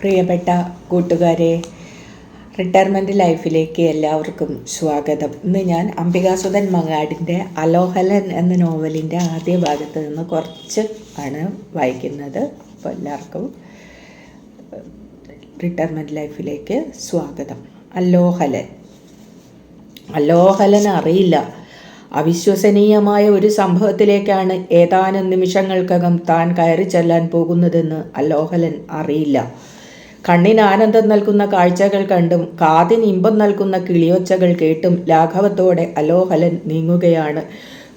പ്രിയപ്പെട്ട കൂട്ടുകാരെ റിട്ടയർമെന്റ് ലൈഫിലേക്ക് എല്ലാവർക്കും സ്വാഗതം. ഇന്ന് ഞാൻ അംബികാസുധൻ മങ്ങാടിന്റെ അലോഹലൻ എന്ന നോവലിന്റെ ആദ്യ ഭാഗത്ത് നിന്ന് കുറച്ച് ആണ് വായിക്കുന്നത്. അപ്പോൾ എല്ലാവർക്കും റിട്ടയർമെന്റ് ലൈഫിലേക്ക് സ്വാഗതം. അലോഹലൻ. അലോഹലൻ അറിയില്ല. അവിശ്വസനീയമായ ഒരു സംഭവത്തിലേക്കാണ് ഏതാനും നിമിഷങ്ങൾക്കകം താൻ കയറി ചെല്ലാൻ പോകുന്നതെന്ന് അലോഹലൻ അറിയില്ല. കണ്ണിന് ആനന്ദം നൽകുന്ന കാഴ്ചകൾ കണ്ടും കാതിന് ഇമ്പം നൽകുന്ന കിളിയൊച്ചകൾ കേട്ടും ലാഘവത്തോടെ അലോഹലൻ നീങ്ങുകയാണ്.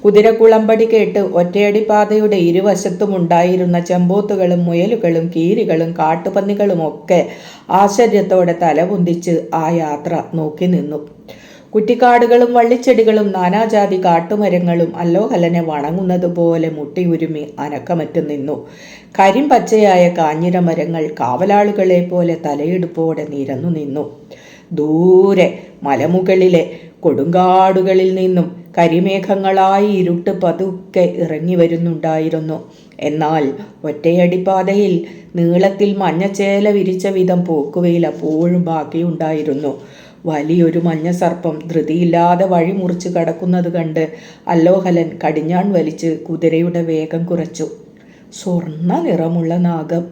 കുതിരക്കുളമ്പടി കേട്ട് ഒറ്റയടിപ്പാതയുടെ ഇരുവശത്തുമുണ്ടായിരുന്ന ചെമ്പോത്തുകളും മുയലുകളും കീരികളും കാട്ടുപന്നികളുമൊക്കെ ആശ്ചര്യത്തോടെ തലപൊന്തിച്ച് ആ യാത്ര നോക്കി നിന്നു. കുറ്റിക്കാടുകളും വള്ളിച്ചെടികളും നാനാജാതി കാട്ടുമരങ്ങളും അല്ലോഹലനെ വണങ്ങുന്നത് പോലെ മുട്ടിയുരുമി അനക്കമറ്റു നിന്നു. കരിമ്പച്ചയായ കാഞ്ഞിര മരങ്ങൾ കാവലാളുകളെ പോലെ തലയെടുപ്പോടെ നിരന്നു നിന്നു. ദൂരെ മലമുകളിലെ കൊടുങ്കാടുകളിൽ നിന്നും കരിമേഘങ്ങളായി ഇരുട്ട് പതുക്കെ ഇറങ്ങി വരുന്നുണ്ടായിരുന്നു. എന്നാൽ ഒറ്റയടിപ്പാതയിൽ നീളത്തിൽ മഞ്ഞച്ചേല വിരിച്ച വിധം പോക്കുവയിൽ അപ്പോഴും ബാക്കിയുണ്ടായിരുന്നു. വലിയൊരു മഞ്ഞ സർപ്പം ധൃതിയില്ലാതെ വഴിമുറിച്ച് കടക്കുന്നത് കണ്ട് അല്ലോഹലൻ കടിഞ്ഞാൺ വലിച്ച് കുതിരയുടെ വേഗം കുറച്ചു. സ്വർണ നിറമുള്ള നാഗം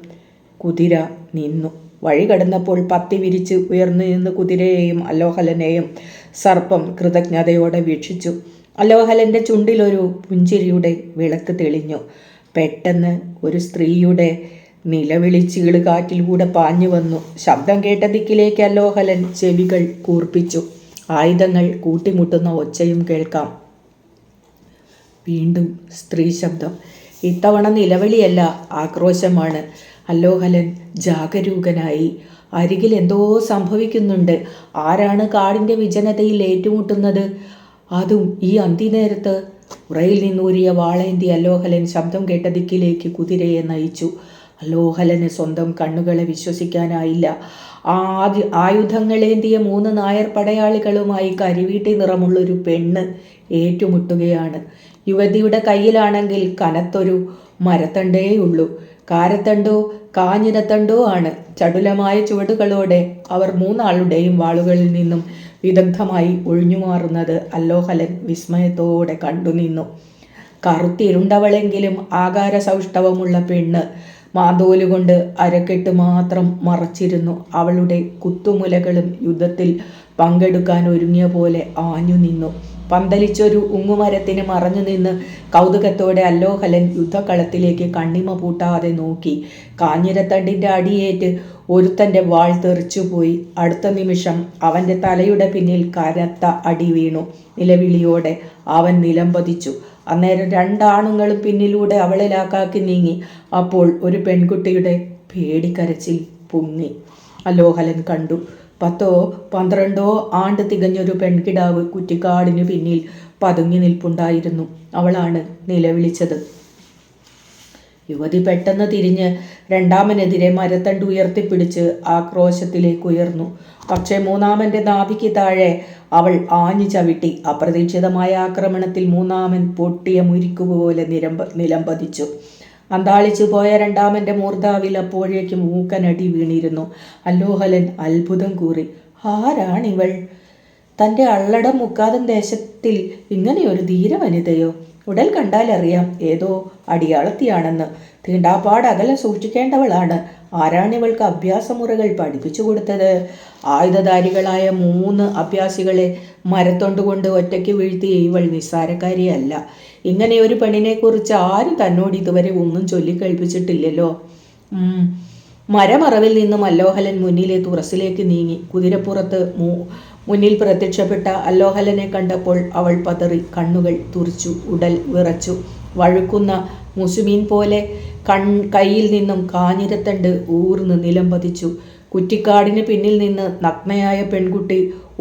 കുതിര നിന്നു. വഴി കടന്നപ്പോൾ പത്തി വിരിച്ച് ഉയർന്നു നിന്ന് കുതിരയെയും അലോഹലനെയും സർപ്പം കൃതജ്ഞതയോടെ വീക്ഷിച്ചു. അലോഹലന്റെ ചുണ്ടിലൊരു പുഞ്ചിരിയുടെ വിളക്ക് തെളിഞ്ഞു. പെട്ടെന്ന് ഒരു സ്ത്രീയുടെ നിലവിളിച്ചീൾ കാറ്റിലൂടെ പാഞ്ഞു വന്നു. ശബ്ദം കേട്ട ദിക്കിലേക്ക് അലോഹലൻ ചെവികൾ കൂർപ്പിച്ചു. ആയുധങ്ങൾ കൂട്ടിമുട്ടുന്ന ഒച്ചയും കേൾക്കാം. വീണ്ടും സ്ത്രീ ശബ്ദം ഇത്തവണ നിലവിളിയല്ല ആക്രോശമാണ്. അല്ലോഹലൻ ജാഗരൂകനായി. അരികിൽ എന്തോ സംഭവിക്കുന്നുണ്ട്. ആരാണ് കാടിന്റെ വിജനതയിൽ ഏറ്റുമുട്ടുന്നത്? അതും ഈ അന്തിനേരത്ത്. ഉറയിൽ നിന്നൂരിയ വാളേന്തി അല്ലോഹലൻ ശബ്ദം കേട്ട ദിക്കിലേക്ക് കുതിരയെ നയിച്ചു. അല്ലോഹലന് സ്വന്തം കണ്ണുകളെ വിശ്വസിക്കാനായില്ല. ആദ്യ ആയുധങ്ങളേന്തിയ മൂന്ന് നായർ പടയാളികളുമായി കരിവീട്ടി നിറമുള്ളൊരു പെണ്ണ് ഏറ്റുമുട്ടുകയാണ്. യുവതിയുടെ കയ്യിലാണെങ്കിൽ കനത്തൊരു മരത്തണ്ടേയുള്ളൂ. കാരത്തണ്ടോ കാഞ്ഞിരത്തണ്ടോ ആണ്. ചടുലമായ ചുവടുകളോടെ അവർ മൂന്നാളുടെയും വാളുകളിൽ നിന്നും വിദഗ്ധമായി ഒഴിഞ്ഞുമാറുന്നത് അല്ലോഹലൻ വിസ്മയത്തോടെ കണ്ടുനിന്നു. കറുത്തിരുണ്ടവളെങ്കിലും ആകാര സൗഷ്ഠവമുള്ള പെണ്ണ് മാതോലുകൊണ്ട് അരക്കെട്ട് മാത്രം മറച്ചിരുന്നു. അവളുടെ കുത്തുമുലകളും യുദ്ധത്തിൽ പങ്കെടുക്കാൻ ഒരുങ്ങിയ പോലെ ആഞ്ഞു നിന്നു പന്തലിച്ചൊരു ഉങ്ങുമരത്തിന് മറഞ്ഞു നിന്ന് കൗതുകത്തോടെ അല്ലോഹലൻ യുദ്ധക്കളത്തിലേക്ക് കണ്ണിമ പൂട്ടാതെ നോക്കി. കാഞ്ഞിരത്തണ്ടിന്റെ അടിയേറ്റ് ഒരുത്തന്റെ വാൾ തെറിച്ചുപോയി അടുത്ത നിമിഷം അവന്റെ തലയുടെ പിന്നിൽ കനത്ത അടി വീണു. നിലവിളിയോടെ അവൻ നിലംപതിച്ചു. അന്നേരം രണ്ടാണുങ്ങളും പിന്നിലൂടെ അവളെ ലാക്കാക്കി നീങ്ങി. അപ്പോൾ ഒരു പെൺകുട്ടിയുടെ പേടിക്കരച്ചിൽ പൊങ്ങി. അലോഹലൻ കണ്ടു. പത്തോ പന്ത്രണ്ടോ ആണ്ട് തികഞ്ഞൊരു പെൺകിടാവ് കുറ്റിക്കാടിനു പിന്നിൽ പതുങ്ങി നിൽപ്പുണ്ടായിരുന്നു. അവളാണ് നിലവിളിച്ചത്. യുവതി പെട്ടെന്ന് തിരിഞ്ഞ് രണ്ടാമനെതിരെ മരത്തണ്ട് ഉയർത്തിപ്പിടിച്ച് ആക്രോശത്തിലേക്ക് ഉയർന്നു. പക്ഷേ മൂന്നാമന്റെ നാഭിക്ക് താഴെ അവൾ ആഞ്ഞു ചവിട്ടി അപ്രതീക്ഷിതമായ ആക്രമണത്തിൽ മൂന്നാമൻ പൊട്ടിയ മുരിക്കുപോലെ നിരമ്പ നിലംപതിച്ചു. അന്താളിച്ചു പോയ രണ്ടാമന്റെ മൂർധാവിൽ അപ്പോഴേക്കും മൂക്കനടി വീണിരുന്നു. അല്ലോഹലൻ അത്ഭുതം കൂറി ആരാണിവൾ? തന്റെ അള്ളടം മുക്കാതം ദേശത്തിൽ ഇങ്ങനെയൊരു ധീരവനിതയോ? ഉടൽ കണ്ടാലറിയാം ഏതോ അടിയാളത്തിയാണെന്ന്. തീണ്ടാപ്പാട് അകലം സൂക്ഷിക്കേണ്ടവളാണ്. ആരാണിവൾക്ക് അഭ്യാസമുറകൾ പഠിപ്പിച്ചു കൊടുത്തത്? ആയുധധാരികളായ മൂന്ന് അഭ്യാസികളെ മരത്തൊണ്ടുകൊണ്ട് ഒറ്റയ്ക്ക് വീഴ്ത്തിയ ഇവൾ നിസ്സാരക്കാരിയല്ല. ഇങ്ങനെ ഒരു പെണ്ണിനെക്കുറിച്ച് ആരും തന്നോട് ഇതുവരെ ഒന്നും ചൊല്ലിക്കേൾപ്പിച്ചിട്ടില്ലല്ലോ മരമറവിൽ നിന്നും മല്ലോഹലൻ മുന്നിലെ തുറസിലേക്ക് നീങ്ങി. കുതിരപ്പുറത്ത് മുന്നിൽ പ്രത്യക്ഷപ്പെട്ട അല്ലോഹലനെ കണ്ടപ്പോൾ അവൾ പതറി കണ്ണുകൾ തുറിച്ചു ഉടൽ വിറച്ചു. വഴുക്കുന്ന മുസുമീൻ പോലെ കൺ കയ്യിൽ നിന്നും കാഞ്ഞിരത്തണ്ട് ഊർന്ന് നിലം പതിച്ചു. കുറ്റിക്കാടിന് പിന്നിൽ നിന്ന് നഗ്നയായ പെൺകുട്ടി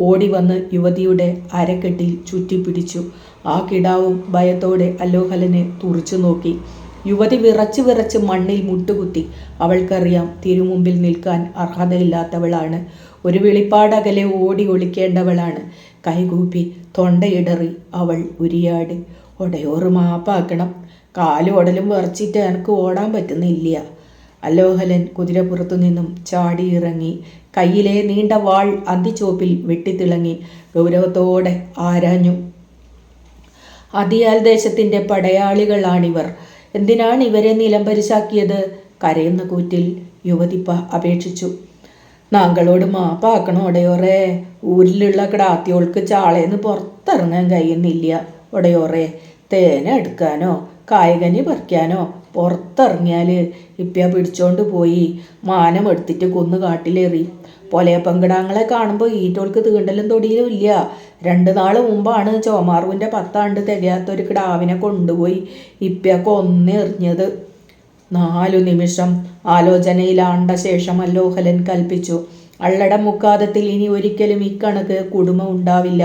ഓടി വന്ന് യുവതിയുടെ അരക്കെട്ടിൽ ചുറ്റിപ്പിടിച്ചു. ആ കിടാവും ഭയത്തോടെ അലോഹലനെ തുറച്ചു നോക്കി. യുവതി വിറച്ച് വിറച്ച് മണ്ണിൽ മുട്ടുകുത്തി. അവൾക്കറിയാം തിരുമുമ്പിൽ നിൽക്കാൻ അർഹതയില്ലാത്തവളാണ്. ഒരു വെളിപ്പാടകലെ ഓടി ഒളിക്കേണ്ടവളാണ്. കൈകൂപ്പി തൊണ്ടയിടറി അവൾ ഉരിയാടി. ഒടയോറ് മാപ്പാക്കണം. കാലും ഉടലും വിറച്ചിട്ട് എനിക്ക് ഓടാൻ പറ്റുന്നില്ല. അലോഹലൻ കുതിരപ്പുറത്തു നിന്നും ചാടിയിറങ്ങി. കയ്യിലെ നീണ്ട വാൾ അന്തിച്ചോപ്പിൽ വെട്ടിത്തിളങ്ങി. ഗൗരവത്തോടെ ആരാഞ്ഞു. അതിയാൽ ദേശത്തിന്റെ പടയാളികളാണിവർ. എന്തിനാണ് ഇവരെ നിലംപരിശാക്കിയത് കരയുന്ന കൂറ്റിൽ യുവതി അപേക്ഷിച്ചു. നാങ്കളോട് മാപ്പാക്കണം ഒടയോറേ? ഊരിലുള്ള കിടാത്തിയോൾക്ക് ചാളേന്ന് പുറത്തിറങ്ങാൻ കഴിയുന്നില്ല. ഒടയോറേ തേന എടുക്കാനോ കായകനി പറിക്കാനോ പുറത്തിറങ്ങിയാൽ ഇപ്പ്യ പിടിച്ചോണ്ട് പോയി. മാനം എടുത്തിട്ട് കൊന്നു കാട്ടിലേറി പൊലയ പങ്കിടാങ്ങളെ കാണുമ്പോൾ ഈറ്റോൾക്ക് തീണ്ടലും തൊടിയിലും ഇല്ല. രണ്ട് നാൾ മുമ്പാണ് ചോമാറുവിന്റെ പത്താണ്ട് തികയാത്തൊരു കിടാവിനെ കൊണ്ടുപോയി ഇപ്പ കൊന്നെറിഞ്ഞത് നാലു നിമിഷം ആലോചനയിലാണ്ട ശേഷം അല്ലോഹലൻ കൽപ്പിച്ചു അള്ളട മുക്കാദത്തിൽ ഇനി ഒരിക്കലും ഇക്കണക്ക് കുടുംബം ഉണ്ടാവില്ല.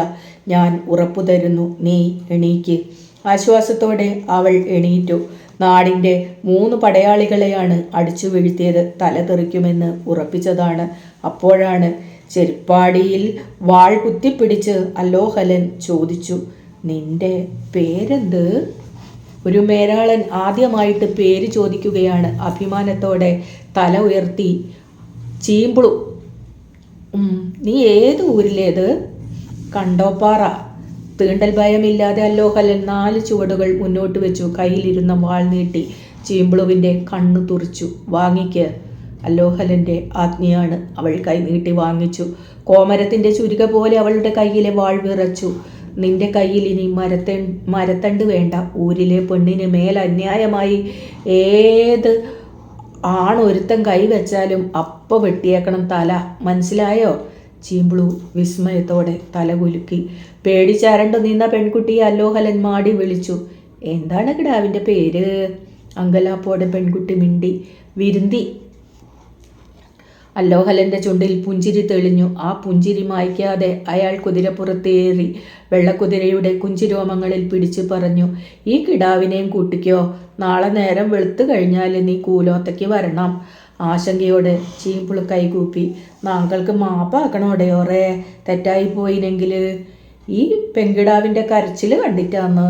ഞാൻ ഉറപ്പു തരുന്നു നീ എണീക്ക്. ആശ്വാസത്തോടെ അവൾ എണീറ്റു. നാടിന്റെ മൂന്ന് പടയാളികളെയാണ് അടിച്ചു വീഴ്ത്തിയത് തല തെറിക്കുമെന്ന് ഉറപ്പിച്ചതാണ്. അപ്പോഴാണ് ചെരുപ്പാടിയിൽ വാൾ കുത്തിപ്പിടിച്ച് അലോഹലൻ ചോദിച്ചു നിന്റെ പേരെന്ത്? ഒരു മേരാളൻ ആദ്യമായിട്ട് പേര് ചോദിക്കുകയാണ്. അഭിമാനത്തോടെ തല ഉയർത്തി ചീമ്പിളു നീ ഏത് ഊരിലേത്? കണ്ടോപ്പാറ തീണ്ടൽ ഭയമില്ലാതെ അല്ലോഹലൻ നാല് ചുവടുകൾ മുന്നോട്ട് വെച്ചു കയ്യിലിരുന്ന വാൾ നീട്ടി ചീമ്പിളുവിന്റെ കണ്ണു തുറിച്ചു. വാങ്ങിക്ക്. അല്ലോഹലന്റെ ആജ്ഞയാണ് അവൾ കൈ നീട്ടി വാങ്ങിച്ചു. കോമരത്തിന്റെ ചുരുക പോലെ അവളുടെ കയ്യിലെ വാൾ വിറച്ചു. നിന്റെ കയ്യിൽ ഇനി മരത്തെ മരത്തണ്ട് വേണ്ട. ഊരിലെ പെണ്ണിന് മേൽ അന്യായമായി ഏത് ആണൊരുത്തൻ കൈവച്ചാലും അപ്പ വെട്ടിയേക്കണം തല. മനസ്സിലായോ? ചീമ്പിളു വിസ്മയത്തോടെ തല കുലുക്കി. പേടിച്ചരണ്ടു നിന്ന പെൺകുട്ടിയെ അല്ലോഹലൻ മാടി വിളിച്ചു. എന്താണ് കിടാവിന്റെ പേര്? അങ്കലാപ്പോടെ പെൺകുട്ടി മിണ്ടി. വിരുന്തി. അല്ലോഹലന്റെ ചുണ്ടിൽ പുഞ്ചിരി തെളിഞ്ഞു. ആ പുഞ്ചിരി മായ്ക്കാതെ അയാൾ കുതിരപ്പുറത്തേറി വെള്ളക്കുതിരയുടെ കുഞ്ചിരോമങ്ങളിൽ പിടിച്ചു പറഞ്ഞു ഈ കിടാവിനെയും കൂട്ടിക്കോ. നാളെ നേരം വെളുത്തു കഴിഞ്ഞാൽ നീ കൂലോത്തയ്ക്ക് വരണം. ആശങ്കയോടെ ചീമ്പിൾ കൈകൂപ്പി നാങ്കൾക്ക് മാപ്പാക്കണോടെയോറേ തെറ്റായി പോയിനെങ്കിൽ ഈ പെൺകിടാവിന്റെ കരച്ചിൽ കണ്ടിട്ടാന്ന്.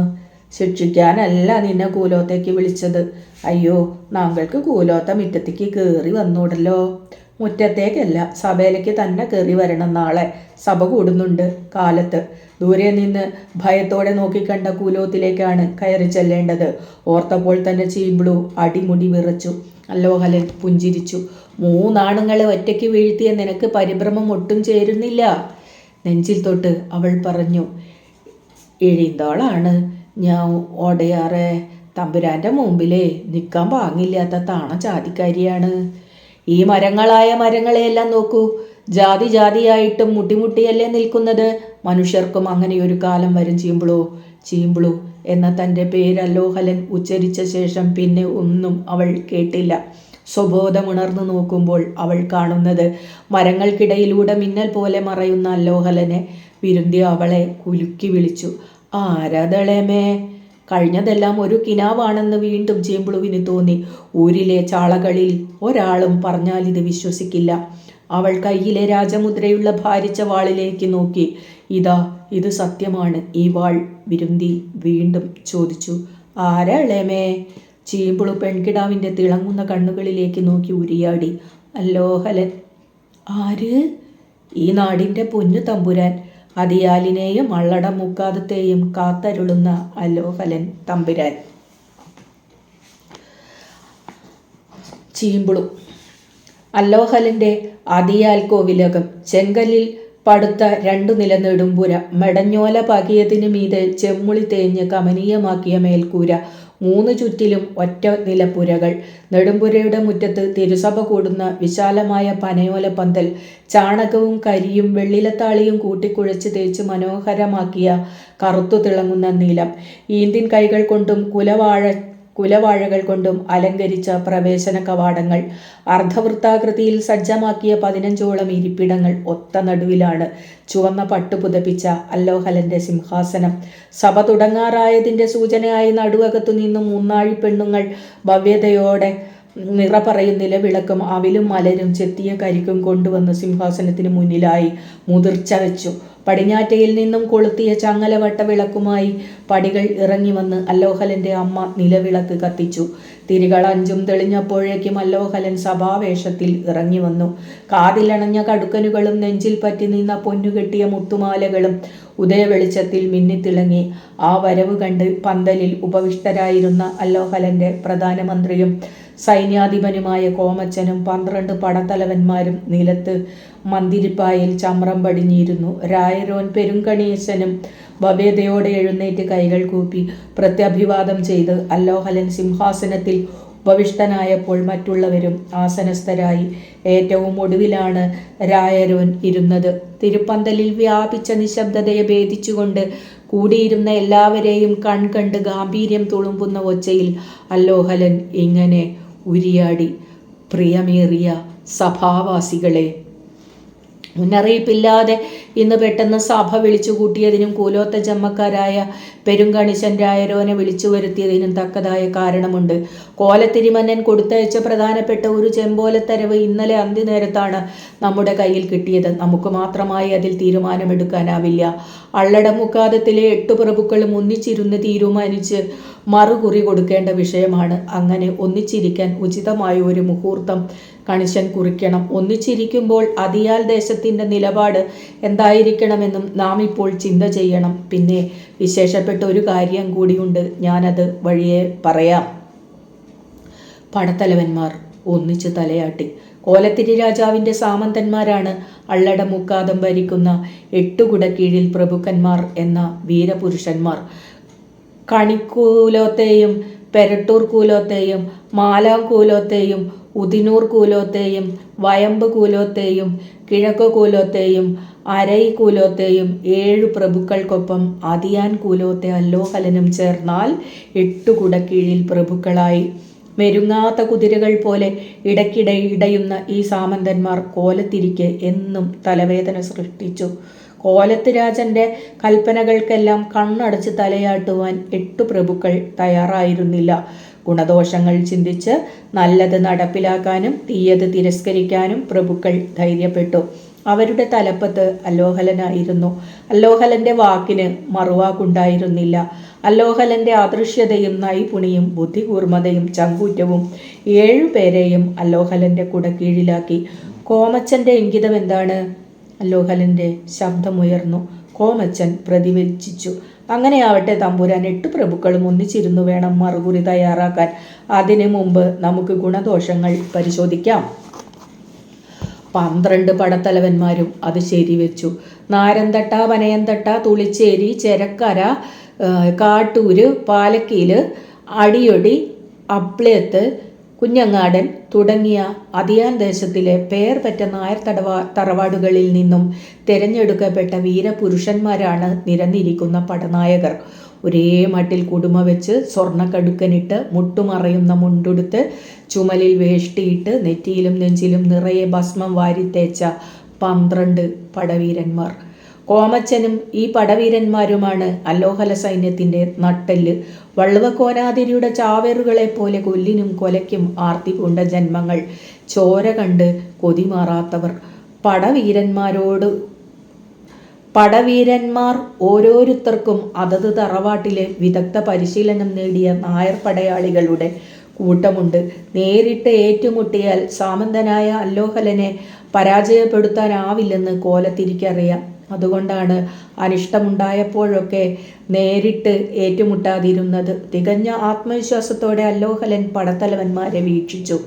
ശിക്ഷിക്കാനല്ല നിന്നെ കൂലോത്തേക്ക് വിളിച്ചത്. അയ്യോ നാങ്കൾക്ക് കൂലോത്ത മുറ്റത്തേക്ക് കയറി വന്നൂടല്ലോ. മുറ്റത്തേക്കല്ല സഭയിലേക്ക് തന്നെ കയറി വരണം നാളെ. സഭ കൂടുന്നുണ്ട് കാലത്ത്. ദൂരെ നിന്ന് ഭയത്തോടെ നോക്കിക്കണ്ട കൂലോത്തിലേക്കാണ് കയറി ചെല്ലേണ്ടത്. ഓർത്തപ്പോൾ തന്നെ ചീമ്പിളു അടിമുടി വിറച്ചു അല്ലോഹലൻ പുഞ്ചിരിച്ചു. മൂന്നാണുങ്ങളെ ഒറ്റയ്ക്ക് വീഴ്ത്തിയ നിനക്ക് പരിഭ്രമം ഒട്ടും ചേരുന്നില്ല. നെഞ്ചിൽ തൊട്ട് അവൾ പറഞ്ഞു എഴുന്തോളാണ്? ഞാൻ ഓടയാറെ. തമ്പുരാന്റെ മുമ്പിലേ നിൽക്കാൻ പാങ്ങില്ലാത്ത താണ ജാതിക്കാരിയാണ് ഈ മരങ്ങളായ മരങ്ങളെയെല്ലാം നോക്കൂ. ജാതി ജാതിയായിട്ടും മുട്ടിമുട്ടിയല്ലേ നിൽക്കുന്നത്. മനുഷ്യർക്കും അങ്ങനെ ഒരു കാലം വരും ചീമ്പിളു. ചീമ്പിളു എന്ന തന്റെ പേരല്ലോഹലൻ ഉച്ചരിച്ച ശേഷം പിന്നെ ഒന്നും അവൾ കേട്ടില്ല. സ്വബോധമുണർന്നു നോക്കുമ്പോൾ അവൾ കാണുന്നത് മരങ്ങൾക്കിടയിലൂടെ മിന്നൽ പോലെ മറയുന്ന അല്ലോഹലനെ വിരുന്തി അവളെ കുലുക്കി വിളിച്ചു. ആരാധളേമേ കഴിഞ്ഞതെല്ലാം ഒരു കിനാവാണെന്ന് വീണ്ടും ചേമ്പിളുവിന് തോന്നി. ഊരിലെ ചാളകളിൽ ഒരാളും പറഞ്ഞാൽ ഇത് വിശ്വസിക്കില്ല. അവൾ കയ്യിലെ രാജമുദ്രയുള്ള ഭാരിച്ച വാളിലേക്ക് നോക്കി. ഇതാ ഇത് സത്യമാണ്. ഈ വാൾ വിരുന്തി വീണ്ടും ചോദിച്ചു. ആരാളേമേ? ചീമ്പിളു പെൺകിടാവിന്റെ തിളങ്ങുന്ന കണ്ണുകളിലേക്ക് നോക്കി ഉരിയാടി. അല്ലോഹലൻ. ആര്? ഈ നാടിന്റെ പൊന്നു തമ്പുരാൻ. അതിയാലിനെയും അള്ളട മുക്കാദത്തെയും കാത്തരുളുന്ന അലോഹലൻ തമ്പുരാൻ. ചീമ്പുളു. അല്ലോഹലിന്റെ അതിയാൽ കോവിലകം ചെങ്കലിൽ പടുത്ത രണ്ടു നില നെടുമ്പുര മെടഞ്ഞോല പാകിയതിനു മീതെ ചെമ്മുളി തേഞ്ഞ് കമനീയമാക്കിയ മേൽക്കൂര മൂന്ന് ചുറ്റിലും ഒറ്റ നിലപ്പുരകൾ. നെടുമ്പുരയുടെ മുറ്റത്ത് തിരുസഭ കൂടുന്ന വിശാലമായ പനയോല പന്തൽ ചാണകവും കരിയും വെള്ളിലത്താളിയും കൂട്ടിക്കുഴച്ച് തേച്ച് മനോഹരമാക്കിയ കറുത്തു തിളങ്ങുന്ന നീലം. ഈന്തിൻ കൈകൾ കൊണ്ടും കുലവാഴ കുലവാഴകൾ കൊണ്ടും അലങ്കരിച്ച പ്രവേശന കവാടങ്ങൾ അർദ്ധവൃത്താകൃതിയിൽ സജ്ജമാക്കിയ പതിനഞ്ചോളം ഇരിപ്പിടങ്ങൾ ഒത്ത നടുവിലാണ് ചുവന്ന പട്ടു പുതപ്പിച്ച അല്ലോഹലന്റെ സിംഹാസനം. സഭ തുടങ്ങാറായതിന്റെ സൂചനയായി നടുവകത്തു നിന്നും മൂന്നാഴി പെണ്ണുങ്ങൾ ഭവ്യതയോടെ നിറ പറയും നിലവിളക്കും അവിലും മലരും ചെത്തിയ കരിക്കും കൊണ്ടുവന്ന് സിംഹാസനത്തിന് മുന്നിലായി മുതിർച്ച വെച്ചു. പടിഞ്ഞാറ്റയിൽ നിന്നും കൊളുത്തിയ ചങ്ങലവട്ട വിളക്കുമായി പടികൾ ഇറങ്ങി വന്ന് അല്ലോഹലന്റെ അമ്മ നിലവിളക്ക് കത്തിച്ചു. തിരികൾ അഞ്ചും തെളിഞ്ഞപ്പോഴേക്കും അല്ലോഹലൻ സഭാവേഷത്തിൽ ഇറങ്ങി വന്നു കാതിലണഞ്ഞ കടുക്കനുകളും നെഞ്ചിൽ പറ്റി നിന്ന പൊന്നുകെട്ടിയ മുത്തുമാലകളും ഉദയവെളിച്ചത്തിൽ മിന്നിത്തിളങ്ങി. ആ വരവ് കണ്ട് പന്തലിൽ ഉപവിഷ്ടരായിരുന്ന അല്ലോഹലന്റെ പ്രധാനമന്ത്രിയും സൈന്യാധിപനുമായ കോമച്ചനും പന്ത്രണ്ട് പടത്തലവന്മാരും നിലത്ത് മന്തിരിപ്പായിൽ ചമ്രം പടിഞ്ഞിരുന്നു. രായരോൻ പെരുങ്കണീശനും ഭവേദയോടെ എഴുന്നേറ്റ് കൈകൾ കൂപ്പി പ്രത്യഭിവാദം ചെയ്ത് അല്ലോഹലൻ സിംഹാസനത്തിൽ ഉപവിഷ്ടനായപ്പോൾ മറ്റുള്ളവരും ആസനസ്ഥരായി. ഏറ്റവും ഒടുവിലാണ് രായരോൻ ഇരുന്നത്. തിരുപ്പന്തലിൽ വ്യാപിച്ച നിശബ്ദതയെ ഭേദിച്ചുകൊണ്ട് കൂടിയിരുന്ന എല്ലാവരെയും കൺകണ്ട് ഗാംഭീര്യം തുളുമ്പുന്ന ഒച്ചയിൽ അല്ലോഹലൻ ഇങ്ങനെ ഉരിയാടി പ്രിയമേറിയ സഭാവാസികളെ. മുന്നറിയിപ്പില്ലാതെ ഇന്ന് പെട്ടെന്ന് സഭ വിളിച്ചു കൂട്ടിയതിനും കൂലോത്ത ജമ്മക്കാരായ പെരുങ്കണിശൻ രായരോനെ വിളിച്ചു വരുത്തിയതിനും തക്കതായ കാരണമുണ്ട്. കോലത്തിരിമന്നൻ കൊടുത്തയച്ച പ്രധാനപ്പെട്ട ഒരു ചെമ്പോലത്തരവ് ഇന്നലെ അന്ത്യനേരത്താണ് നമ്മുടെ കയ്യിൽ കിട്ടിയത്. നമുക്ക് മാത്രമായി അതിൽ തീരുമാനമെടുക്കാനാവില്ല. അള്ളടമുക്കാദത്തിലെ എട്ട് പ്രഭുക്കളും ഒന്നിച്ചിരുന്ന് തീരുമാനിച്ച് മറുകുറി കൊടുക്കേണ്ട വിഷയമാണ്. അങ്ങനെ ഒന്നിച്ചിരിക്കാൻ ഉചിതമായ ഒരു മുഹൂർത്തം കണിശൻ കുറിക്കണം. ഒന്നിച്ചിരിക്കുമ്പോൾ അതിയാൽ ദേശത്തിന്റെ നിലപാട് എന്തായിരിക്കണമെന്നും നാം ഇപ്പോൾ ചിന്ത ചെയ്യണം. പിന്നെ വിശേഷപ്പെട്ട ഒരു കാര്യം കൂടിയുണ്ട്. ഞാനത് വഴിയെ പറയാം. പടത്തലവന്മാർ ഒന്നിച്ച് തലയാട്ടി. കോലത്തിരി രാജാവിന്റെ സാമന്തന്മാരാണ് അള്ളട മുക്കാദം ഭരിക്കുന്ന എട്ടുകുട കീഴിൽ പ്രഭുക്കന്മാർ എന്ന വീരപുരുഷന്മാർ. കണിക്കൂലോത്തെയും പെരട്ടൂർ കൂലോത്തെയും മാലാം കൂലോത്തെയും ഉദിനൂർ കൂലോത്തെയും വയമ്പ് കൂലോത്തെയും കിഴക്ക് കൂലോത്തെയും അരൈ കൂലോത്തെയും ഏഴു പ്രഭുക്കൾക്കൊപ്പം അതിയാൻ കൂലോത്തെ അല്ലോഹലനും ചേർന്നാൽ എട്ടു കുടക്കീഴിൽ പ്രഭുക്കളായി. മെരുങ്ങാത്ത കുതിരകൾ പോലെ ഇടയ്ക്കിടെ ഇടയുന്ന ഈ സാമന്തന്മാർ കോലത്തിരിക്ക് എന്നും തലവേദന സൃഷ്ടിച്ചു. കോലത്ത് രാജന്റെ കൽപ്പനകൾക്കെല്ലാം കണ്ണടച്ച് തലയാട്ടുവാൻ എട്ടു പ്രഭുക്കൾ തയ്യാറായിരുന്നില്ല. ഗുണദോഷങ്ങൾ ചിന്തിച്ച് നല്ലത് നടപ്പിലാക്കാനും തീയത് തിരസ്കരിക്കാനും പ്രഭുക്കൾ ധൈര്യപ്പെട്ടു. അവരുടെ തലപ്പത്ത് അല്ലോഹലനായിരുന്നു അല്ലോഹലന്റെ വാക്കിന് മറുവാക്കുണ്ടായിരുന്നില്ല. അല്ലോഹലന്റെ അദൃശ്യതയും നൈപുണിയും ബുദ്ധികൂർമ്മതയും ചങ്കൂറ്റവും ഏഴുപേരെയും അല്ലോഹലന്റെ കുടക്കീഴിലാക്കി. കോമച്ചന്റെ ഇംഗിതം എന്താണ് അല്ലോഹലന്റെ ശബ്ദമുയർന്നു. കോമച്ചൻ പ്രതിവചിച്ചു. അങ്ങനെയാവട്ടെ തമ്പുരാൻ എട്ട് പ്രഭുക്കളും ഒന്നിച്ചിരുന്നു വേണം മറുകുറി തയ്യാറാക്കാൻ. അതിനു മുമ്പ് നമുക്ക് ഗുണദോഷങ്ങൾ പരിശോധിക്കാം. പന്ത്രണ്ട് പടത്തലവന്മാരും അത് ശരിവെച്ചു. നാരന്തട്ട വനയന്തട്ട തുളിച്ചേരി ചെരക്കര കാട്ടൂര് പാലക്കീൽ അടിയൊടി അപ്ലേത്ത് കുഞ്ഞങ്ങാടൻ തുടങ്ങിയ അതിയാൻ ദേശത്തിലെ പേർ പറ്റ നായർ തടവാ തറവാടുകളിൽ നിന്നും തിരഞ്ഞെടുക്കപ്പെട്ട വീരപുരുഷന്മാരാണ് നിരന്നിരിക്കുന്ന പടനായകർ. ഒരേ മട്ടിൽ കുടുമ വെച്ച് സ്വർണക്കടുക്കനിട്ട് മുട്ടുമറയുന്ന മുണ്ടുടുത്ത് ചുമലിൽ വേഷ്ടിയിട്ട് നെറ്റിയിലും നെഞ്ചിലും നിറയെ ഭസ്മം വാരിത്തേച്ച പന്ത്രണ്ട് പടവീരന്മാർ. കോമച്ചനും ഈ പടവീരന്മാരുമാണ് അല്ലോഹല സൈന്യത്തിന്റെ നട്ടെല്ല്. വള്ളുവക്കോനാതിരിയുടെ ചാവേറുകളെ പോലെ കൊല്ലിനും കൊലയ്ക്കും ആർത്തികൊണ്ട ജന്മങ്ങൾ. ചോര കണ്ട് കൊതിമാറാത്തവർ. പടവീരന്മാരോട് പടവീരന്മാർ ഓരോരുത്തർക്കും അതത് തറവാട്ടിലെ വിദഗ്ധ പരിശീലനം നേടിയ നായർ പടയാളികളുടെ കൂട്ടമുണ്ട്. നേരിട്ട് ഏറ്റുമുട്ടിയാൽ സാമന്തനായ അല്ലോഹലനെ പരാജയപ്പെടുത്താനാവില്ലെന്ന് കോലത്തിരിക്കറിയാം. അതുകൊണ്ടാണ് അനിഷ്ടമുണ്ടായപ്പോഴൊക്കെ നേരിട്ട് ഏറ്റുമുട്ടാതിരുന്നത്. തികഞ്ഞ ആത്മവിശ്വാസത്തോടെ അല്ലോഹലൻ പടത്തലവന്മാരെ വീക്ഷിച്ചു.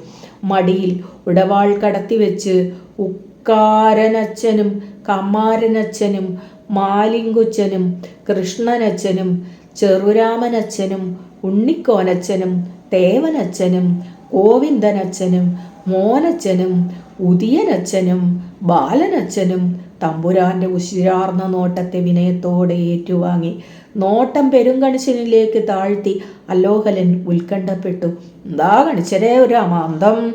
മടിയിൽ ഉടവാൾ കടത്തിവെച്ച് ഉക്കാരനച്ഛനും കമ്മാരനച്ഛനും മാലിങ്കുച്ചനും കൃഷ്ണനച്ഛനും ചെറുരാമനച്ഛനും ഉണ്ണിക്കോനച്ഛനും തേവനച്ഛനും ഗോവിന്ദനച്ഛനും മോനച്ഛനും ഉദിയനച്ഛനും ബാലനച്ഛനും തമ്പുരാന്റെ ഉശിരാർന്ന നോട്ടത്തെ വിനയത്തോടെ ഏറ്റുവാങ്ങി. നോട്ടം പെരുങ്കണിശനിലേക്ക് താഴ്ത്തി അലോഹലൻ ഉത്കണ്ഠപ്പെട്ടു. എന്താ കണിച്ചരേ ഒരു അമാന്തം?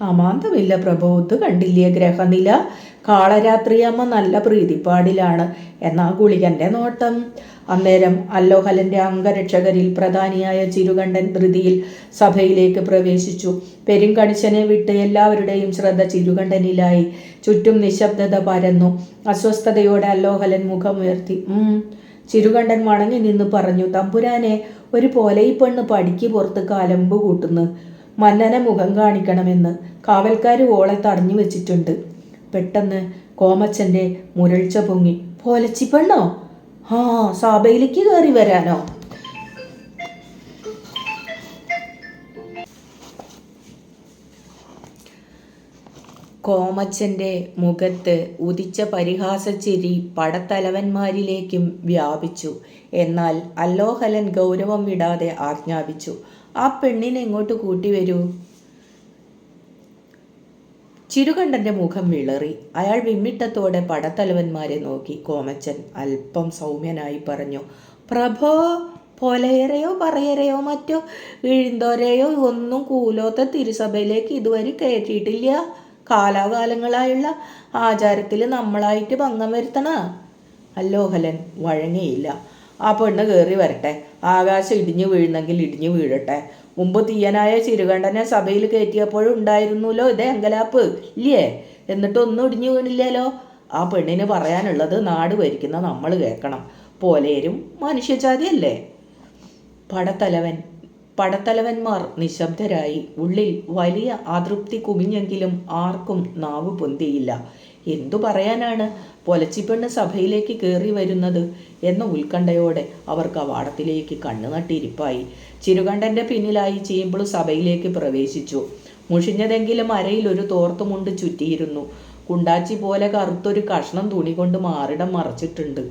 അമാന്തമില്ല പ്രഭോത്ത് കണ്ടില്ലേ? ഗ്രഹനില കാളരാത്രിയമ്മ നല്ല പ്രീതിപ്പാടിലാണ്. എന്നാ ഗുളികന്റെ നോട്ടം? അന്നേരം അല്ലോഹലന്റെ അംഗരക്ഷകരിൽ പ്രധാനിയായ ചിരുകണ്ഠൻ ധൃതിയിൽ സഭയിലേക്ക് പ്രവേശിച്ചു. പെരുങ്കണിശനെ വിട്ട് എല്ലാവരുടെയും ശ്രദ്ധ ചിരുകണ്ഠനിലായി. ചുറ്റും നിശബ്ദത പരന്നു. അസ്വസ്ഥതയോടെ അല്ലോഹലൻ മുഖമുയർത്തി. ചിരുകണ്ഠൻ മടങ്ങി നിന്ന് പറഞ്ഞു തമ്പുരാനെ ഒരു പോലെ ഈ പെണ്ണ് പടിക്ക് പുറത്ത് കാലമ്പ് കൂട്ടുന്നു. മന്നനെ മുഖം കാണിക്കണമെന്ന് കാവൽക്കാർ ഓളെ തടഞ്ഞു വെച്ചിട്ടുണ്ട്. പെട്ടെന്ന് കോമച്ചന്റെ മുരൾച്ച പൊങ്ങി. പോലച്ചി പെണ്ണോ? ആ സഭയിലേക്ക് കയറി വരാനോ കോമച്ചന്റെ മുഖത്ത് ഉദിച്ച പരിഹാസച്ചിരി പടത്തലവന്മാരിലേക്കും വ്യാപിച്ചു. എന്നാൽ അല്ലോഹലൻ ഗൗരവം വിടാതെ ആജ്ഞാപിച്ചു. ആ പെണ്ണിനെ എങ്ങോട്ട് കൂട്ടിവരൂ? ചിരുകണ്ഠന്റെ മുഖം വിളറി. അയാൾ വിമ്മിട്ടത്തോടെ പടത്തലവന്മാരെ നോക്കി. കോമച്ചൻ അല്പം സൗമ്യനായി പറഞ്ഞു പ്രഭോ പൊലയരയോ പറയരയോ മറ്റോ ഇഴിന്തോരെയോ ഒന്നും കൂലോത്ത തിരുസഭയിലേക്ക് ഇതുവരെ കയറ്റിയിട്ടില്ല. കാലാകാലങ്ങളായുള്ള ആചാരത്തിൽ നമ്മളായിട്ട് ഭംഗം വരുത്തണ. അല്ലോഹലൻ വഴങ്ങിയില്ല. ആ പെണ്ണ് കയറി വരട്ടെ. ആകാശം ഇടിഞ്ഞു വീഴുന്നെങ്കിൽ ഇടിഞ്ഞു വീഴട്ടെ. മുമ്പ് തീയനായ ചിരുകണ്ഠനെ സഭയിൽ കയറ്റിയപ്പോഴും ഉണ്ടായിരുന്നല്ലോ ഇതേ അങ്കലാപ്പ് ഇല്ലേ? എന്നിട്ടൊന്നും ഇടിഞ്ഞു വീണില്ലല്ലോ? ആ പെണ്ണിന് പറയാനുള്ളത് നാട് ഭരിക്കുന്ന നമ്മൾ കേൾക്കണം. പോലേരും മനുഷ്യജാതിയല്ലേ? പടത്തലവൻ പടത്തലവന്മാർ നിശബ്ദരായി. ഉള്ളിൽ വലിയ അതൃപ്തി കുമിഞ്ഞെങ്കിലും ആർക്കും നാവ് പൊന്തിയില്ല. എന്തു പറയാനാണ്? പൊലച്ചിപ്പെണ്ണ് സഭയിലേക്ക് കയറി വരുന്നത് എന്ന ഉത്കണ്ഠയോടെ അവർ കവാടത്തിലേക്ക് കണ്ണു നട്ടിരിപ്പായി. ചിരുകണ്ഠന്റെ പിന്നിലായി ചീമ്പിൾ സഭയിലേക്ക് പ്രവേശിച്ചു. മുഷിഞ്ഞതെങ്കിലും അരയിൽ ഒരു തോർത്തുമുണ്ട് ചുറ്റിയിരുന്നു. കുണ്ടാച്ചി പോലെ കറുത്തൊരു കഷ്ണം തുണി കൊണ്ട് മാറിടം മറച്ചിട്ടുണ്ട്.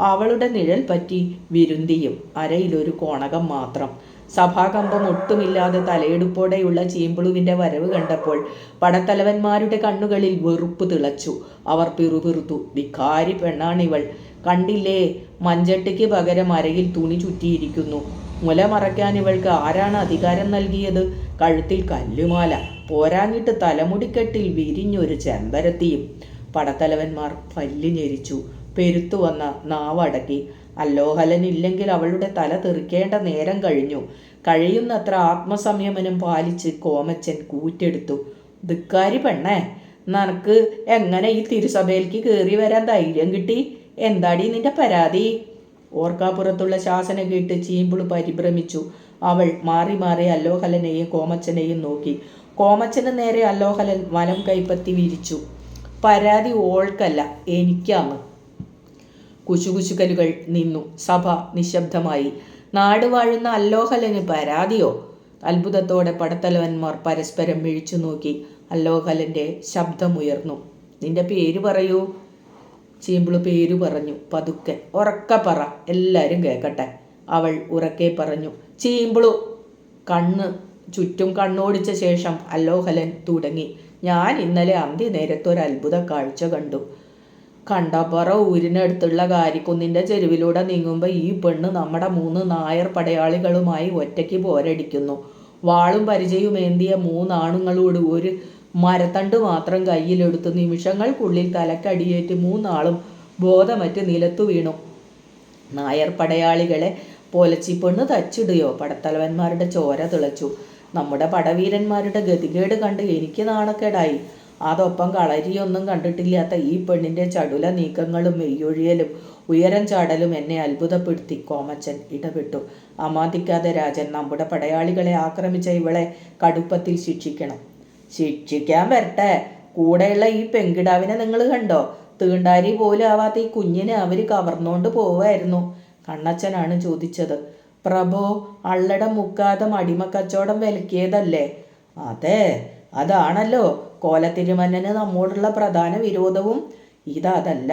അവളുടെ നിഴൽ പറ്റി വിരുന്തിയും അരയിലൊരു കോണകം മാത്രം. സഭാകമ്പം ഒട്ടുമില്ലാതെ തലയെടുപ്പോടെയുള്ള ചീമ്പിളുവിന്റെ വരവ് കണ്ടപ്പോൾ പടത്തലവന്മാരുടെ കണ്ണുകളിൽ വെറുപ്പ് തിളച്ചു. അവർ പിറുപിറുത്തു വികാരി പെണ്ണാണിവൾ. കണ്ടില്ലേ മഞ്ചട്ടിക്ക് പകരം അരയിൽ തുണി ചുറ്റിയിരിക്കുന്നു. മുല മറയ്ക്കാൻ ഇവൾക്ക് ആരാണ് അധികാരം നൽകിയത്? കഴുത്തിൽ കല്ലുമാല. പോരാഞ്ഞിട്ട് തലമുടിക്കെട്ടിൽ വിരിഞ്ഞൊരു ചെമ്പരത്തിയും. പടത്തലവന്മാർ പല്ലു ഞെരിച്ചു. പെരുത്തു വന്ന നാവടക്കി. അല്ലോഹലനില്ലെങ്കിൽ അവളുടെ തല തെറിക്കേണ്ട നേരം കഴിഞ്ഞു. കഴിയുന്നത്ര ആത്മസംയമനം പാലിച്ച് കോമച്ചൻ കൂറ്റെടുത്തു. ധിക്കാരി പെണ്ണേ നനക്ക് എങ്ങനെ ഈ തിരുസഭയിലേക്ക് കയറി വരാൻ ധൈര്യം കിട്ടി? എന്താടി നിന്റെ പരാതി? ഓർക്കാപ്പുറത്തുള്ള ശാസന കേട്ട് ചീമ്പിൾ പരിഭ്രമിച്ചു. അവൾ മാറി മാറി അല്ലോഹലനെയും കോമച്ചനെയും നോക്കി. കോമച്ചന് നേരെ അല്ലോഹലൻ വനം കൈപ്പത്തി വിരിച്ചു. പരാതി ഓൾക്കല്ല എനിക്കാണ്. കുശുകുശുകലുകൾ നിന്നു. സഭ നിശബ്ദമായി. നാട് വാഴുന്ന അല്ലോഹലന് പരാതിയോ? അത്ഭുതത്തോടെ പടത്തലവന്മാർ പരസ്പരം മിഴിച്ചു നോക്കി. അല്ലോഹലന്റെ ശബ്ദമുയർന്നു. നിന്റെ പേര് പറയൂ. ചീമ്പിൾ പേര് പറഞ്ഞു. പതുക്കെ ഉറക്ക പറ. എല്ലാവരും കേൾക്കട്ടെ. അവൾ ഉറക്കെ പറഞ്ഞു. ചീമ്പിളു കണ്ണ് ചുറ്റും കണ്ണോടിച്ച ശേഷം അല്ലോഹലൻ തുടങ്ങി. ഞാൻ ഇന്നലെ അന്തി നേരത്തെ ഒരു അത്ഭുത കാഴ്ച കണ്ടു. കണ്ടപ്പറ ഊരിനടുത്തുള്ള കാരിക്കുന്നിന്റെ ചെരുവിലൂടെ നീങ്ങുമ്പോൾ ഈ പെണ്ണ് നമ്മുടെ മൂന്ന് നായർ പടയാളികളുമായി ഒറ്റയ്ക്ക് പോരടിക്കുന്നു. വാളും പരിചയുമേന്തിയ മൂന്നാണുങ്ങളോട് ഒരു മരത്തണ്ട് മാത്രം കയ്യിലെടുത്ത് നിമിഷങ്ങൾക്കുള്ളിൽ തലക്കടിയേറ്റ് മൂന്നാളും ബോധമറ്റ് നിലത്തു വീണു. നായർ പടയാളികളെ പൊലച്ചിപ്പെണ്ണ് തച്ചിടുകയോ പടത്തലവന്മാരുടെ ചോര തിളച്ചു. നമ്മുടെ പടവീരന്മാരുടെ ഗതികേട് കണ്ട് എനിക്ക് നാണക്കേടായി. അതൊപ്പം കളരിയൊന്നും കണ്ടിട്ടില്ലാത്ത ഈ പെണ്ണിന്റെ ചടുല നീക്കങ്ങളും മെയ്യൊഴിയലും ഉയരം ചാടലും എന്നെ അത്ഭുതപ്പെടുത്തി. കോമച്ചൻ ഇടപെട്ടു. അമാദിക്കാതെ രാജൻ നമ്മുടെ പടയാളികളെ ആക്രമിച്ച ഇവളെ കടുപ്പത്തിൽ ശിക്ഷിക്കണം. ശിക്ഷിക്കാൻ വരട്ടെ. കൂടെയുള്ള ഈ പെങ്കിടാവിനെ നിങ്ങൾ കണ്ടോ? തീണ്ടാരി പോലും ആവാത്ത ഈ കുഞ്ഞിനെ അവർ കവർന്നുകൊണ്ട് പോവായിരുന്നു. കണ്ണച്ചനാണ് ചോദിച്ചത്. പ്രഭോ അള്ളടം മുക്കാതെ അടിമക്കച്ചവടം വിലക്കിയതല്ലേ? അതെ. അതാണല്ലോ കോലത്തിരുമന്നന് നമ്മോടുള്ള പ്രധാന വിരോധവും. ഇതല്ല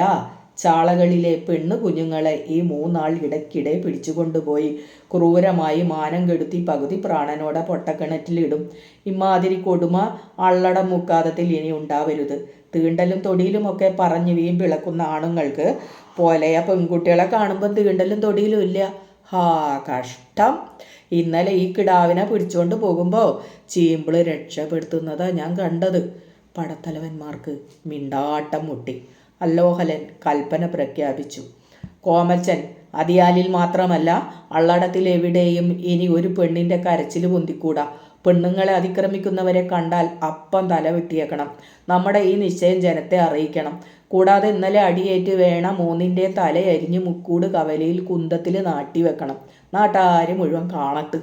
ചാളകളിലെ പെണ്ണു കുഞ്ഞുങ്ങളെ ഈ മൂന്നാൾ ഇടയ്ക്കിടെ പിടിച്ചുകൊണ്ടുപോയി ക്രൂരമായി മാനം കെടുത്തി പകുതി പ്രാണനോടെ പൊട്ടക്കിണറ്റിലിടും ഇമാതിരി കൊടുമ അള്ളടം മുക്കാതത്തിൽ ഇനി ഉണ്ടാവരുത്. തീണ്ടലും തൊടിയിലുമൊക്കെ പറഞ്ഞു വീം പിളക്കുന്ന ആണുങ്ങൾക്ക് പോലെയാ പെൺകുട്ടികളെ കാണുമ്പോൾ തീണ്ടലും തൊടിയിലും ഇല്ല. ഹാ കഷ്ടം. ഇന്നലെ ഈ കിടാവിനെ പിടിച്ചുകൊണ്ട് പോകുമ്പോൾ ചീമ്പിൾ രക്ഷപ്പെടുത്തുന്നതാ ഞാൻ കണ്ടത്. പടത്തലവന്മാർക്ക് മിണ്ടാട്ടം മുട്ടി. അല്ലോഹലൻ കൽപ്പന പ്രഖ്യാപിച്ചു. കോമച്ചൻ അതിയാലിൽ മാത്രമല്ല അള്ളടത്തിൽ എവിടെയും ഇനി ഒരു പെണ്ണിന്റെ കരച്ചിൽ പൊന്തിക്കൂടാ. പെണ്ണുങ്ങളെ അതിക്രമിക്കുന്നവരെ കണ്ടാൽ അപ്പം തല വെട്ടിയേക്കണം നമ്മുടെ ഈ നിശ്ചയം ജനത്തെ അറിയിക്കണം. കൂടാതെ ഇന്നലെ അടിയേറ്റ് വേണ മൂന്നിന്റെ തലയരിഞ്ഞ് മുക്കൂട് കവലയിൽ കുന്തത്തിൽ നാട്ടിവെക്കണം. നാട്ടാരും മുഴുവൻ കാണട്ട്.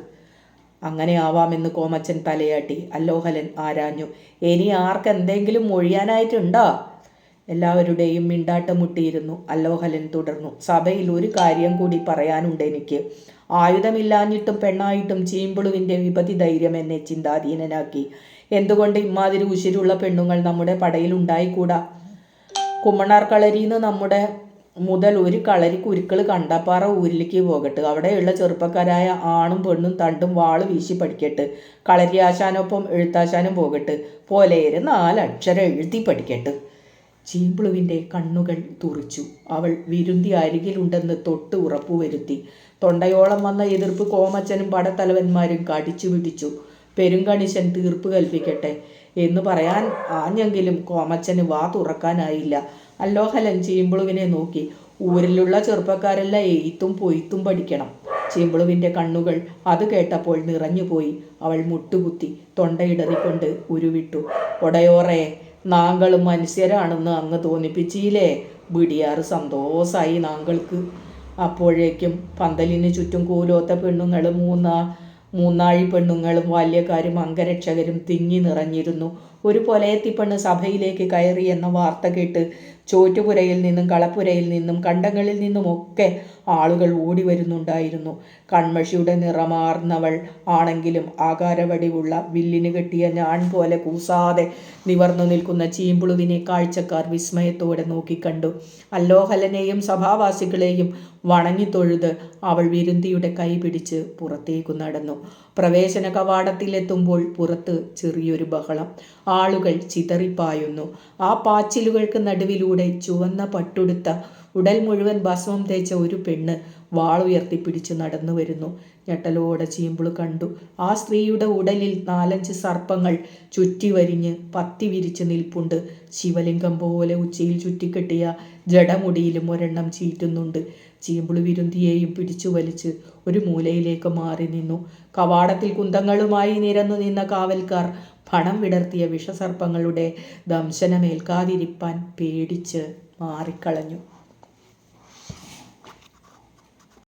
അങ്ങനെ ആവാമെന്ന് കോമച്ചൻ തലയാട്ടി. അല്ലോഹലൻ ആരാഞ്ഞു. ഇനി ആർക്കെന്തെങ്കിലും മൊഴിയാനായിട്ടുണ്ടോ? എല്ലാവരുടെയും മിണ്ടാട്ടം മുട്ടിയിരുന്നു. അല്ലോഹലൻ തുടർന്നു. സഭയിൽ ഒരു കാര്യം കൂടി പറയാനുണ്ട് എനിക്ക്. ആയുധമില്ലാഞ്ഞിട്ടും പെണ്ണായിട്ടും ചീമ്പുളുവിന്റെ വിപതി ധൈര്യം എന്നെ ചിന്താധീനനാക്കി. എന്തുകൊണ്ട് ഇമാതിരി ഉശിരുള്ള പെണ്ണുങ്ങൾ നമ്മുടെ പടയിൽ ഉണ്ടായിക്കൂടാ? കുമ്മണാർ കളരിന്ന് നമ്മുടെ മുതൽ ഒരു കളരി കുരുക്കൾ കണ്ടപ്പാറ ഊരിലേക്ക് പോകട്ടെ. അവിടെയുള്ള ചെറുപ്പക്കാരായ ആണും പെണ്ണും തണ്ടും വാൾ വീശി പഠിക്കട്ടെ. കളരി ആശാനൊപ്പം എഴുത്താശാനും പോകട്ടെ. പോലേര് നാലക്ഷരം എഴുതി പഠിക്കട്ടെ. ചീമ്പിളുവിന്റെ കണ്ണുകൾ തുറിച്ചു. അവൾ വിരുന്തി അരികിലുണ്ടെന്ന് തൊട്ട് ഉറപ്പുവരുത്തി തൊണ്ടയോളം വന്ന എതിർപ്പ് കോമച്ചനും പടത്തലവന്മാരും കടിച്ചു പിടിച്ചു. പെരുങ്കണിശൻ തീർപ്പ് കൽപ്പിക്കട്ടെ എന്ന് പറയാൻ ആഞ്ഞെങ്കിലും കോമച്ചന് വാ തുറക്കാനായില്ല. അല്ലോഹലൻ ചീമ്പിളുവിനെ നോക്കി. ഊരിലുള്ള ചെറുപ്പക്കാരെല്ലാം എയ്ത്തും പൊയ്ത്തും പഠിക്കണം. ചീമ്പിളുവിന്റെ കണ്ണുകൾ അത് കേട്ടപ്പോൾ നിറഞ്ഞുപോയി. അവൾ മുട്ടുകുത്തി തൊണ്ടയിടറിക്കൊണ്ട് ഉരുവിട്ടു. ഒടയോറേ നാങ്കളും മനുഷ്യരാണെന്ന് അങ്ങ് തോന്നിപ്പിച്ചില്ലേ ബിടിയാർ സന്തോഷമായി നാങ്കൾക്ക്. അപ്പോഴേക്കും പന്തലിന് ചുറ്റും കൂലോത്ത പെണ്ണുങ്ങൾ മൂന്നാ മൂന്നാഴി പെണ്ണുങ്ങളും ബാല്യക്കാരും അംഗരക്ഷകരും തിങ്ങി നിറഞ്ഞിരുന്നു. ഒരു പൊലയത്തിപ്പെണ്ണ് സഭയിലേക്ക് കയറി എന്ന വാർത്ത കേട്ട് ചോറ്റുപുരയിൽ നിന്നും കളപ്പുരയിൽ നിന്നും കണ്ടങ്ങളിൽ നിന്നുമൊക്കെ ആളുകൾ ഓടി വരുന്നുണ്ടായിരുന്നു. കൺമഷിയുടെ നിറമാർന്നവൾ ആണെങ്കിലും ആകാരവടിവുള്ള വില്ലിന് കെട്ടിയ ഞാൻ പോലെ കൂസാതെ നിവർന്നു നിൽക്കുന്ന ചീമ്പുളുവിനെ കാഴ്ചക്കാർ വിസ്മയത്തോടെ നോക്കിക്കണ്ടു. അല്ലോഹലനെയും സഭാവാസികളെയും വണങ്ങി തൊഴുത് അവൾ വിരുന്തിയുടെ കൈ പിടിച്ച് പുറത്തേക്കു നടന്നു. പ്രവേശന കവാടത്തിലെത്തുമ്പോൾ പുറത്ത് ചെറിയൊരു ബഹളം. ആളുകൾ ചിതറിപ്പായുന്നു. ആ പാച്ചിലുകൾക്ക് നടുവിലൂടെ ചുവന്ന പട്ടുടുത്ത ഉടൽ മുഴുവൻ ഭസ്മം തേച്ച ഒരു പെണ്ണ് വാളുയർത്തിപ്പിടിച്ച് നടന്നു വരുന്നു. ഞെട്ടലോടെ ചീമ്പിൾ കണ്ടു. ആ സ്ത്രീയുടെ ഉടലിൽ നാലഞ്ച് സർപ്പങ്ങൾ ചുറ്റി വരിഞ്ഞ് പത്തി വിരിച്ച് നിൽപ്പുണ്ട്. ശിവലിംഗം പോലെ ഉച്ചയിൽ ചുറ്റിക്കെട്ടിയ ജടമുടിയിലും ഒരെണ്ണം ചീറ്റുന്നുണ്ട്. ചീമ്പിൾ വിരുന്തിയെയും പിടിച്ചു വലിച്ച് ഒരു മൂലയിലേക്ക് മാറി നിന്നു. കവാടത്തിൽ കുന്തങ്ങളുമായി നിരന്നു നിന്ന കാവൽക്കാർ പണം വിടർത്തിയ വിഷസർപ്പങ്ങളുടെ ദംശനമേൽക്കാതിരിപ്പാൻ പേടിച്ച് മാറിക്കളഞ്ഞു.